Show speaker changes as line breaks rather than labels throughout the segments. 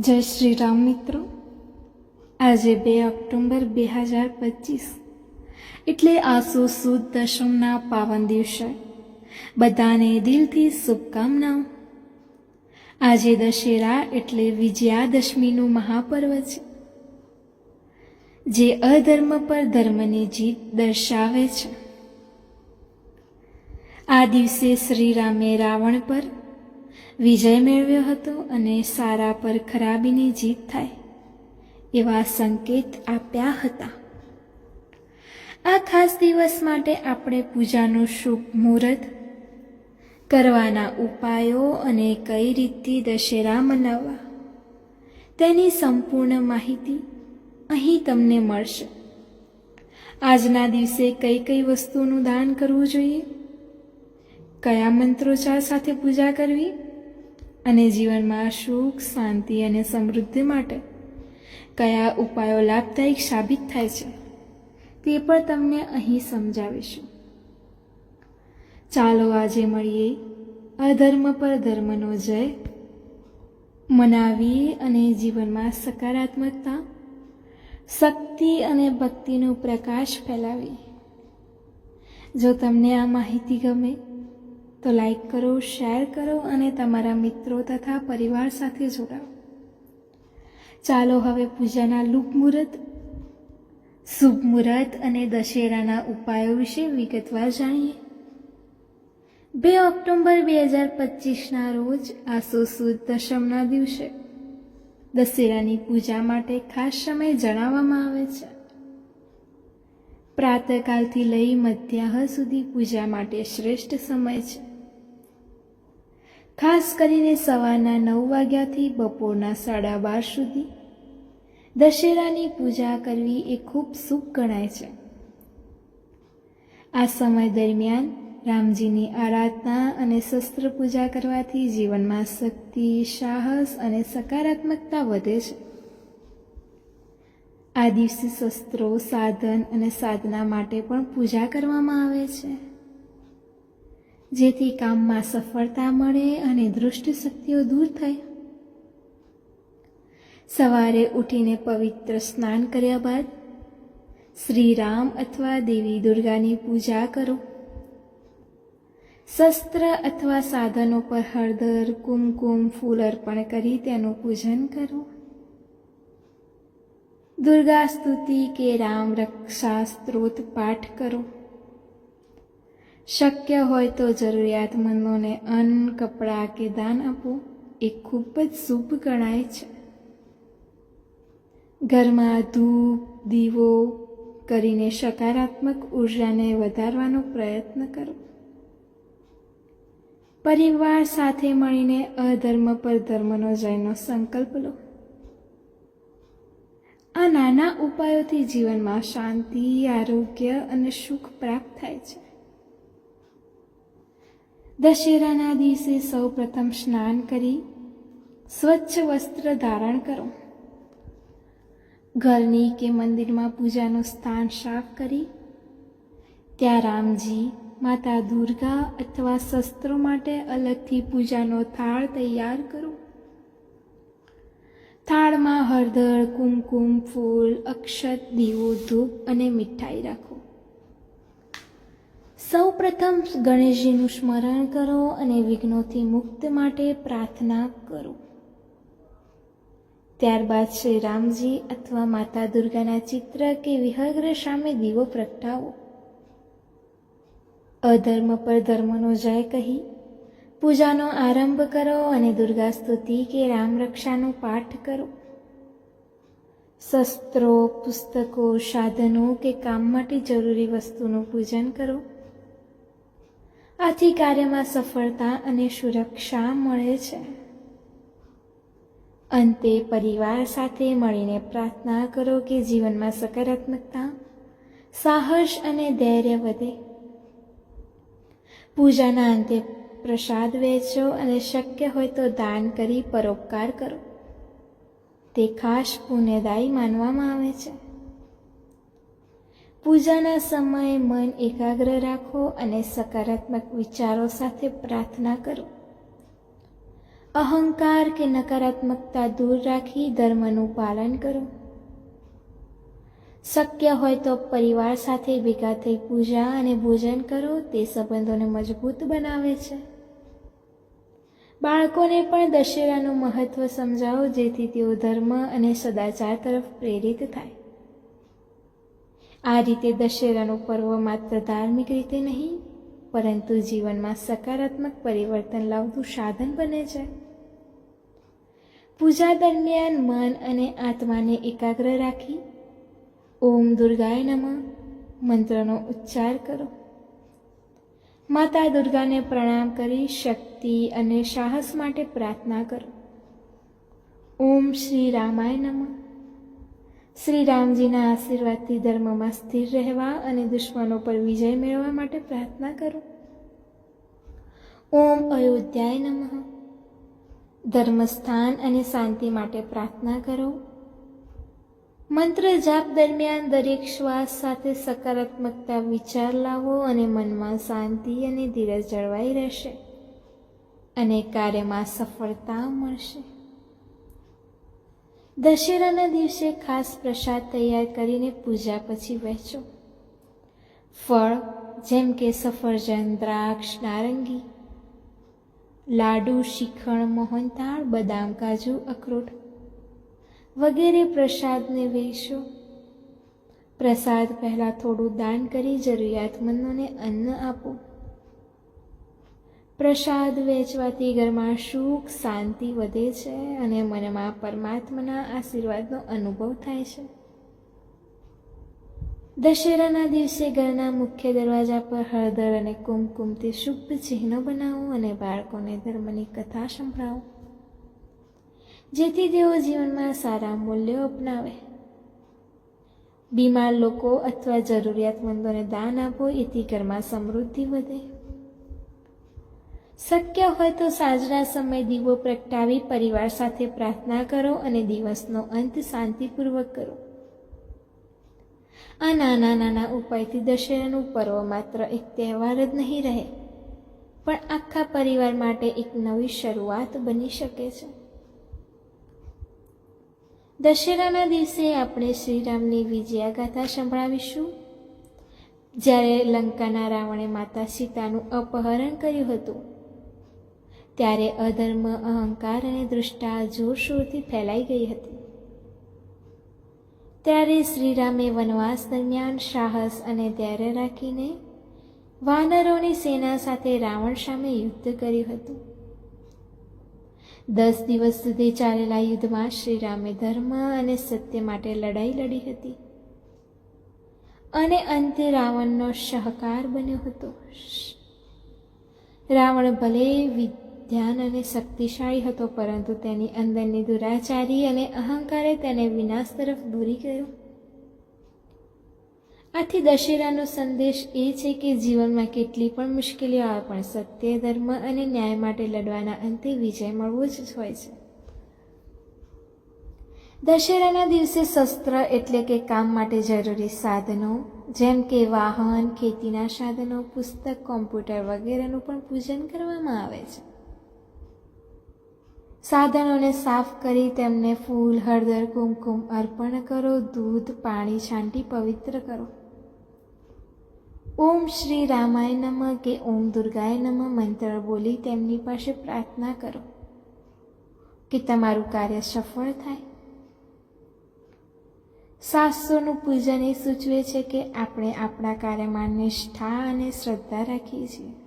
જય શ્રી રામ મિત્રો. આજે બે ઓક્ટોબર બે હજાર પચીસ. એટલે આસો સુદ દશમના પાવન દિવસે. બધાને દિલથી શુભકામનાઓ. આજે દશેરા એટલે વિજયાદશમીનું મહાપર્વ છે. જે અધર્મ પર ધર્મની જીત દર્શાવે છે. આ દિવસે શ્રી રામે રાવણ પર વિજય મેળવ્યો હતો અને સારા પર ખરાબીની જીત થાય, એવા સંકેત આપ્યા હતા. આ ખાસ દિવસ માટે આપણે પૂજાનું શુભ મુહૂર્ત, કરવાના ઉપાયો અને કઈ રીતથી દશેરા મનાવવા, તેની સંપૂર્ણ માહિતી અહીં તમને મળશે. આજના દિવસે કઈ કઈ વસ્તુનું દાન કરવું જોઈએ? કયા મંત્રોચ્ચાર સાથે પૂજા કરવી? અને જીવનમાં સુખ, શાંતિ અને સમૃદ્ધિ માટે કયા ઉપાયો લાભદાયક સાબિત થાય છે, તે પણ તમને અહીં સમજાવીશું. ચાલો આજે મળીએ અધર્મ પર ધર્મનો જય. મનાવીએ અને જીવનમાં સકારાત્મકતા, શક્તિ અને ભક્તિનો પ્રકાશ ફેલાવીએ જો તમને આ માહિતી ગમે તો લાઈક કરો, શેર કરો અને તમારા મિત્રો તથા પરિવાર સાથે જોડાઓ. ચાલો હવે પૂજાના લુપ મુહૂર્ત, શુભ મુહૂર્ત અને દશેરાના ઉપાયો વિશે વિગતવાર જાણીએ. બે ઓક્ટોબર બે હજાર પચીસના રોજ આસો સુદ દશમના દિવસે દશેરાની પૂજા માટે ખાસ સમય જણાવવામાં આવે છે. પ્રાતકાલથી લઈ મધ્યાહ સુધી પૂજા માટે શ્રેષ્ઠ સમય છે. ખાસ કરીને સવારના નવ વાગ્યાથી બપોરના સાડા બાર સુધી. દશેરાની પૂજા કરવી એ ખૂબ શુભ ગણાય છે. આ સમય દરમિયાન રામજીની આરાધના અને શસ્ત્ર પૂજા કરવાથી જીવનમાં શક્તિ, સાહસ અને સકારાત્મકતા વધે છે. આ દિવસે શસ્ત્રો, સાધન અને સાધના માટે પણ પૂજા કરવામાં આવે છે. જેથી કામમાં સફળતા મળે અને દૃષ્ટ શક્તિઓ દૂર થાય. સવારે ઉઠીને પવિત્ર સ્નાન કર્યા બાદ શ્રી રામ અથવા દેવી દુર્ગાની પૂજા કરો. શસ્ત્ર અથવા સાધનો પર હળદર, કુમકુમ, ફૂલ અર્પણ કરી તેનું પૂજન કરો. દુર્ગા સ્તુતિ કે રામ રક્ષા સ્ત્રોત પાઠ કરો. શક્ય હોય તો જરૂરિયાતમંદોને અન્ન, કપડાં કે દાન આપો એ ખૂબ જ શુભ ગણાય છે. ઘરમાં ધૂપ, દીવો કરીને સકારાત્મક ઉર્જાને વધારવાનો પ્રયત્ન કરો. પરિવાર સાથે મળીને અધર્મ પર ધર્મનો જયનો સંકલ્પ લો. આ નાના ઉપાયોથી જીવનમાં શાંતિ, આરોગ્ય અને સુખ પ્રાપ્ત થાય છે. દશેરાના દિવસે સૌ પ્રથમ સ્નાન કરી સ્વચ્છ વસ્ત્ર ધારણ કરો. ઘરની કે મંદિરમાં પૂજાનું સ્થાન સાફ કરી ત્યાં રામજી, માતા દુર્ગા અથવા શસ્ત્રો માટે અલગથી પૂજાનો થાળ તૈયાર કરો. થાળમાં હળદર, કુમકુમ, ફૂલ, અક્ષત, દીવો, ધૂપ અને મીઠાઈ રાખો. સૌ પ્રથમ ગણેશજીનું સ્મરણ કરો અને વિઘ્નોથી મુક્ત માટે પ્રાર્થના કરો. ત્યારબાદ શ્રી રામજી અથવા માતા દુર્ગાના ચિત્ર કે વિહગ્ર સામે દીવો પ્રગટાવો. અધર્મ પર ધર્મનો જય કહી, પૂજાનો આરંભ કરો અને દુર્ગા સ્તુતિ કે રામ રક્ષાનો પાઠ કરો. શસ્ત્રો, પુસ્તકો, સાધનો કે કામ માટે જરૂરી વસ્તુનું પૂજન કરો. આથી કાર્યમાં સફળતા અને સુરક્ષા મળે છે. અંતે પરિવાર સાથે મળીને પ્રાર્થના કરો કે જીવનમાં સકારાત્મકતા, સાહસ અને ધૈર્ય વધે. પૂજાના અંતે પ્રસાદ વહેંચો અને શક્ય હોય તો દાન કરી પરોપકાર કરો. તે ખાસ પુણ્યદાયી માનવામાં આવે છે. પૂજાના સમયે મન એકાગ્ર રાખો અને સકારાત્મક વિચારો સાથે પ્રાર્થના કરો. અહંકાર કે નકારાત્મકતા દૂર રાખી ધર્મનું પાલન કરો. શક્ય હોય તો પરિવાર સાથે ભેગા થઈ પૂજા અને ભોજન કરો, તે સંબંધોને મજબૂત બનાવે છે. બાળકોને પણ દશેરાનું મહત્વ સમજાવો, જેથી તેઓ ધર્મ અને સદાચાર તરફ પ્રેરિત થાય. આ રીતે દશેરાનું પર્વ માત્ર ધાર્મિક રીતે નહીં, પરંતુ જીવનમાં સકારાત્મક પરિવર્તન લાવતું સાધન બને છે. પૂજા દરમિયાન મન અને આત્માને એકાગ્ર રાખી, ઓમ દુર્ગાય નમઃ, મંત્રનો ઉચ્ચાર કરો. માતા દુર્ગાને પ્રણામ કરી શક્તિ અને સાહસ માટે પ્રાર્થના કરો. ઓમ શ્રી રામાય નમઃ. શ્રી રામજીના આશીર્વાદથી ધર્મમાં સ્થિર રહેવા અને દુશ્મનો પર વિજય મેળવવા માટે પ્રાર્થના કરો. ઓમ અયોધ્યાય નમઃ. ધર્મસ્થાન અને શાંતિ માટે પ્રાર્થના કરો. મંત્ર જાપ દરમિયાન દરેક શ્વાસ સાથે સકારાત્મકતા વિચાર લાવો અને મનમાં શાંતિ અને ધીરજ જળવાઈ રહેશે અને કાર્યમાં સફળતા મળશે. દશેરાના દિવસે ખાસ પ્રસાદ તૈયાર કરીને પૂજા પછી વહેંચો. ફળ, જેમ કે સફરજન, દ્રાક્ષ, નારંગી, લાડુ શ્રીખંડ મોહનથાળ, બદામ, કાજુ, અખરોટ વગેરે પ્રસાદને વહેંચો. પ્રસાદ પહેલાં થોડું દાન કરી જરૂરિયાતમંદોને અન્ન આપો. પ્રસાદ વેચવાથી ઘરમાં સુખ, શાંતિ વધે છે અને મનમાં પરમાત્માના આશીર્વાદનો અનુભવ થાય છે. દશેરાના દિવસે ઘરના મુખ્ય દરવાજા પર હળદર અને કુમકુમથી શુભ ચિહ્નો બનાવો અને બાળકોને ધર્મની કથા સંભળાવો, જેથી તેઓ જીવનમાં સારા મૂલ્યો અપનાવે. બીમાર લોકો અથવા જરૂરિયાતમંદોને દાન આપો, એથી ઘરમાં સમૃદ્ધિ વધે. શક્ય હોય તો સાંજના સમય દીવો પ્રગટાવી પરિવાર સાથે પ્રાર્થના કરો અને દિવસનો અંત શાંતિપૂર્વક કરો. આ નાના નાના ઉપાયથી દશેરાનું પર્વ માત્ર એક તહેવાર જ નહીં રહે, પણ આખા પરિવાર માટે એક નવી શરૂઆત બની શકે છે. દશેરાના દિવસે આપણે શ્રીરામની વિજયાગાથા સંભળાવીશું. જ્યારે લંકાના રાવણે માતા સીતાનું અપહરણ કર્યું હતું ત્યારે અધર્મ, અહંકાર અને દૃષ્ટા જોરશોરથી ફેલાઈ ગઈ હતી. ત્યારે શ્રીરામે વનવાસ દરમિયાન સાહસ અને ધૈર્ય રાખીને વાનરોની સેના સાથે રાવણ સામે યુદ્ધ કર્યું હતું. દસ દિવસ સુધી ચાલેલા યુદ્ધમાં શ્રીરામે ધર્મ અને સત્ય માટે લડાઈ લડી હતી. અને અંતે રાવણનો સહકાર બન્યો હતો. રાવણ ભલે વિદ્યાન અને શક્તિશાળી હતો, પરંતુ તેની અંદરની દુરાચારી અને અહંકારે તેને વિનાશ તરફ દોરી ગયો. આથી દશેરાનો સંદેશ એ છે કે જીવનમાં કેટલી પણ મુશ્કેલીઓ આવે, પણ સત્ય, ધર્મ અને ન્યાય માટે લડવાના અંતે વિજય મળવો જ હોય છે. દશેરાના દિવસે શસ્ત્ર એટલે કે કામ માટે જરૂરી સાધનો, જેમ કે વાહન, ખેતીના સાધનો, પુસ્તક, કોમ્પ્યુટર વગેરેનું પણ પૂજન કરવામાં આવે છે. સાધનોને સાફ કરી તેમને ફૂલ, હળદર, કુમકુમ અર્પણ કરો, દૂધ, પાણી, છાંટી પવિત્ર કરો. ઓમ શ્રી રામાય નમઃ કે ઓમ દુર્ગાય નમઃ મંત્ર બોલી તેમની પાસે પ્રાર્થના કરો કે તમારું કાર્ય સફળ થાય. શાસ્ત્રોનું પૂજન એ સૂચવે છે કે આપણે આપણા કાર્યમાં નિષ્ઠા અને શ્રદ્ધા રાખીએ છીએ.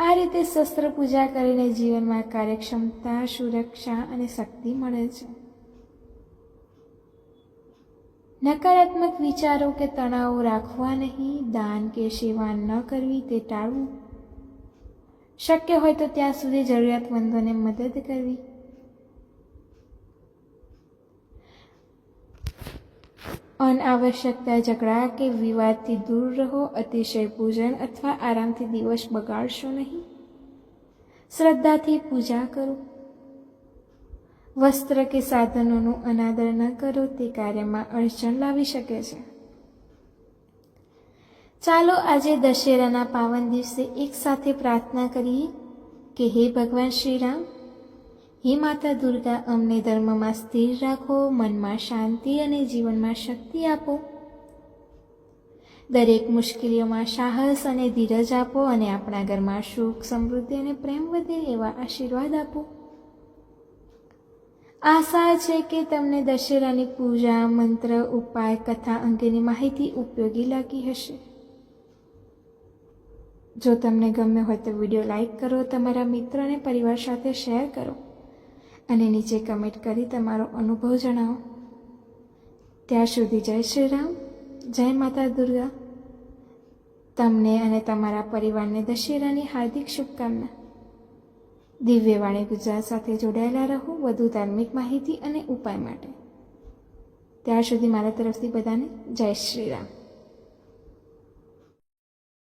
આ રીતે શસ્ત્ર પૂજા કરીને જીવનમાં કાર્યક્ષમતા, સુરક્ષા અને શક્તિ મળે છે. નકારાત્મક વિચારો કે તણાવો રાખવા નહીં, દાન કે સેવા ન કરવી તે ટાળવું. શક્ય હોય તો ત્યાં સુધી જરૂરિયાતમંદોને મદદ કરવી. અનાવશ્યકતા ઝઘડા કે વિવાદથી દૂર રહો, અતિશય પૂજન અથવા આરામથી દિવસ બગાડશો નહીં. શ્રદ્ધાથી પૂજા કરો. વસ્ત્ર કે સાધનોનું અનાદર ન કરો, તે કાર્યમાં અડચણ લાવી શકે છે. ચાલો આજે દશેરાના પાવન દિવસે એક સાથે પ્રાર્થના કરીએ કે હે ભગવાન શ્રી રામ હે માતા દુર્ગા, અમને ધર્મમાં સ્થિર રાખો, મનમાં શાંતિ અને જીવનમાં શક્તિ આપો. દરેક મુશ્કેલીઓમાં સાહસ અને ધીરજ આપો અને આપણા ઘરમાં સુખ, સમૃદ્ધિ અને પ્રેમ વધે એવા આશીર્વાદ આપો. આશા છે કે તમને દશેરાની પૂજા, મંત્ર, ઉપાય, કથા અંગેની માહિતી ઉપયોગી લાગી હશે. જો તમને ગમ્યો હોય તો વીડિયો લાઈક કરો, તમારા મિત્ર અને પરિવાર સાથે શેર કરો. અને નીચે કમેન્ટ કરી તમારો અનુભવ જણાવો. ત્યાં સુધી જય શ્રી રામ, જય માતા દુર્ગા. તમને અને તમારા પરિવારને દશેરાની હાર્દિક શુભકામના. દિવ્યવાણી ગુજરાત સાથે જોડાયેલા રહો વધુ ધાર્મિક માહિતી અને ઉપાય માટે. ત્યાર સુધી મારા તરફથી બધાને જય શ્રી રામ.